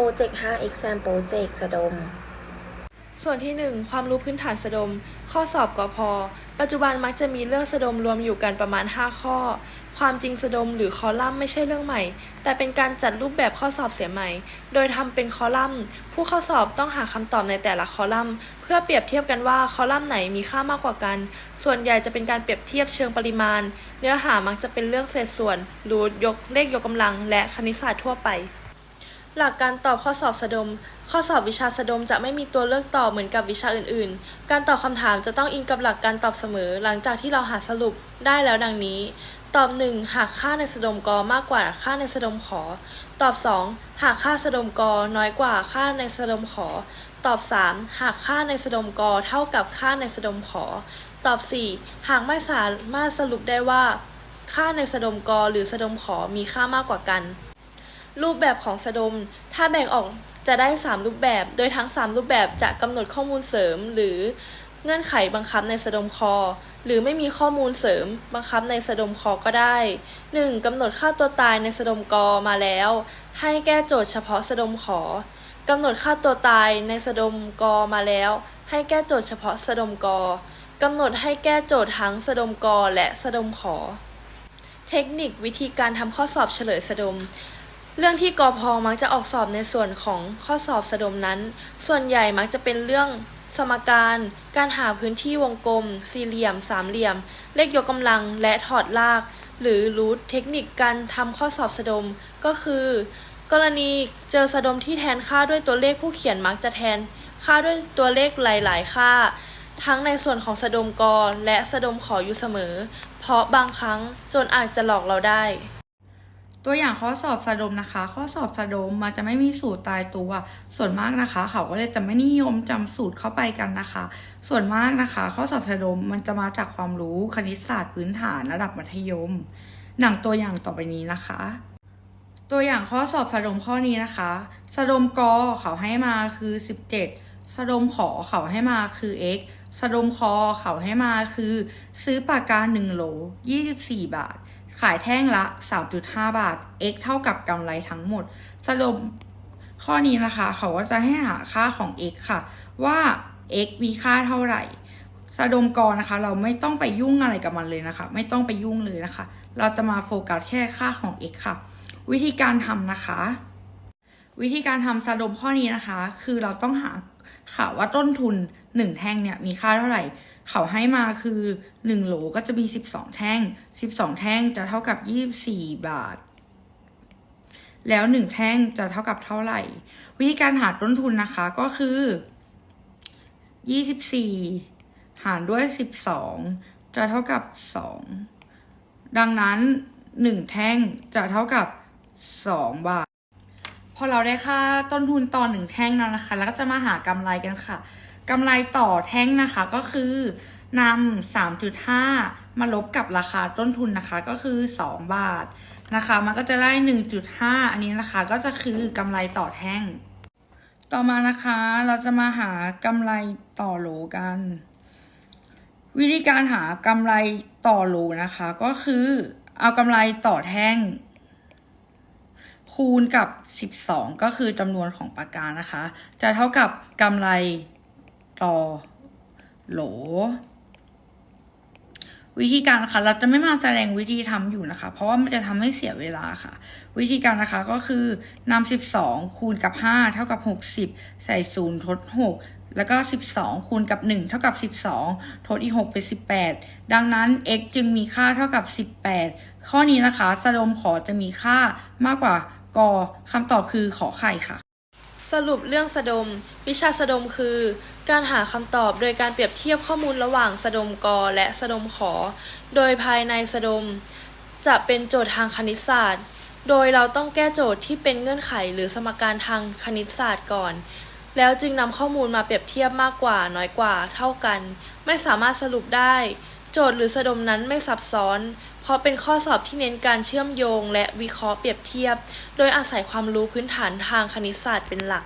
โปรเจกต์ 5 exam project สะดม ส่วนที่ 1 ความรู้พื้นฐานสะดม ข้อสอบกพปัจจุบันมักจะมีเรื่องสะดมรวมอยู่กันประมาณ 5 ข้อ ความจริงสะดมหรือคอลัมน์ไม่ใช่เรื่องใหม่ แต่เป็นการจัดรูปแบบข้อสอบเสียใหม่ โดยทำเป็นคอลัมน์ ผู้เข้าสอบต้องหาคำตอบในแต่ละคอลัมน์ เพื่อเปรียบเทียบกันว่าคอลัมน์ไหนมีค่ามากกว่ากัน ส่วนใหญ่จะเป็นการเปรียบเทียบเชิงปริมาณ เนื้อหามักจะเป็นเรื่องเศษส่วนรูทยกเลขยกกำลัง และคณิตศาสตร์ทั่วไป หลักการตอบข้อสอบสะดม ข้อสอบวิชาสะดมจะไม่มีตัวเลือกตอบเหมือนกับวิชาอื่นๆ การตอบคำถามจะต้องอิงกับหลักการตอบเสมอ หลังจากที่เราหาสรุปได้แล้วดังนี้ ตอบ 1 หากค่าในสะดมกมากกว่าค่าในสะดมขอ ตอบ 2 หากค่าสะดมกน้อยกว่าค่าในสะดมขอ ตอบ 3 หากค่าในสะดมกเท่ากับค่าในสะดมขอ ตอบ 4 หากไม่สามารถสรุปได้ว่า ค่าในสะดมกหรือสะดมขอมีค่ามากกว่ากัน รูปแบบของสะดม ถ้าแบ่งออกจะได้ 3 รูปแบบ โดยทั้ง 3 รูปแบบจะกำหนดข้อมูลเสริม หรือเงื่อนไขบังคับในสะดมคอ หรือไม่มีข้อมูลเสริม บังคับในสะดมคอก็ได้ 1. กำหนดค่าตัวตายในสะดมกมาแล้ว ให้แก้โจทย์เฉพาะสะดมขอกำหนดค่าตัวตายในสะดมกมาแล้ว ให้แก้โจทย์เฉพาะสะดมกกำหนดให้แก้โจทย์ทั้งสะดมกและสะดมขอ เทคนิควิธีการทำข้อสอบเฉลยสะดม เรื่องที่กอพอมักจะออกสอบในส่วนของข้อสอบสะดมนั้น ส่วนใหญ่มักจะเป็นเรื่องสมการ การหาพื้นที่วงกลม สี่เหลี่ยม สามเหลี่ยม เลขยกกำลัง และถอดราก หรือรูทเทคนิคการทำข้อสอบสะดม ก็คือ กรณีเจอสะดมที่แทนค่าด้วยตัวเลขผู้เขียนมักจะแทน ค่าด้วยตัวเลขหลาย ๆ ค่า ทั้งในส่วนของสะดมกและสะดมขออยู่เสมอ เพราะบางครั้งจนอาจจะหลอกเราได้ ตัวอย่างข้อสอบสะดมนะคะ ข้อสอบสะดมมันจะไม่มีสูตรตายตัว ส่วนมากนะคะ เขาก็เลยจะไม่นิยมจำสูตรเข้าไปกันนะคะ ส่วนมากนะคะ ข้อสอบสะดมมันจะมาจากความรู้คณิตศาสตร์พื้นฐานระดับมัธยม หนังตัวอย่างต่อไปนี้นะคะ ตัวอย่างข้อสอบสะดมข้อนี้นะคะสะดมกเขาให้มาคือ 17สะดมขอเขาให้มาคือ x สะดมคอเขาให้มาคือ ซื้อปากกา1โหล24 บาท ขายแท่งละ 3.5 บาท x เท่ากับกำไรทั้งหมดสะดมข้อนี้นะคะ เขาก็จะให้หาค่าของ x ค่ะ ว่า x มีค่าเท่าไหร่สะดมกรนะคะ เราไม่ต้องไปยุ่งอะไรกับมันเลยนะคะ ไม่ต้องไปยุ่งเลยนะคะ เราจะมาโฟกัสแค่ค่าของ x ค่ะ วิธีการทำนะคะ วิธีการทำสะดมข้อนี้นะคะ คือเราต้องหาค่ะว่าต้นทุน 1 แท่งเนี่ยมีค่าเท่าไหร่ เขาให้มาคือ1โหลก็จะมี 12 แท่ง 12 แท่งจะเท่ากับ 24 บาท แล้ว 1 แท่งจะเท่ากับเท่าไหร่ วิธีการหาต้นทุนนะคะก็คือ 24 หารด้วย 12 จะเท่ากับ 2 ดังนั้น 1 แท่งจะเท่ากับ 2 บาท พอเราได้ค่าต้นทุนต่อหนึ่งแท่งแล้วนะคะ แล้วก็จะมาหากำไรกันค่ะ กำไรต่อแท่งนะคะก็คือนำสามจุดห้ามาลบกับราคาต้นทุนนะคะก็คือสองบาทนะคะ มันก็จะได้หนึ่งจุดห้าอันนี้นะคะก็จะคือกำไรต่อแท่ง ต่อมานะคะเราจะมาหากำไรต่อโหลกัน วิธีการหากำไรต่อโหลนะคะ ก็คือเอากำไรต่อแท่ง คูณกับ 12 ก็คือจำนวนของปากกานะคะ จะเท่ากับกำไร ต่อโหล วิธีการนะคะ เราจะไม่มาแสดงวิธีทำอยู่นะคะ เพราะว่ามันจะทำให้เสียเวลาค่ะ วิธีการนะคะก็คือนำ12 คูณกับ 5 เท่ากับ 60 ใส่ศูนย์ทด 6แล้วก็ 12 คูณกับ 1 เท่ากับ 12 ทดอีก 6 เป็น 18 ดังนั้น x จึงมีค่าเท่ากับ 18 ข้อนี้นะคะสะดมขอจะมีค่ามากกว่ากอคำตอบคือขอไข่ค่ะ สรุปเรื่องสะดม วิชาสะดมคือ การหาคำตอบโดยการเปรียบเทียบข้อมูลระหว่างสะดมกและสะดมขอ โดยภายในสะดม จะเป็นโจทย์ทางคณิตศาสตร์ โดยเราต้องแก้โจทย์ที่เป็นเงื่อนไขหรือสมการทางคณิตศาสตร์ก่อน แล้วจึงนำข้อมูลมาเปรียบเทียบมากกว่า น้อยกว่า เท่ากัน ไม่สามารถสรุปได้ โจทย์หรือสะดมนั้นไม่ซับซ้อน เพราะเป็นข้อสอบที่เน้นการเชื่อมโยง และวิเคราะห์เปรียบเทียบ โดยอาศัยความรู้พื้นฐานทางคณิตศาสตร์เป็นหลัก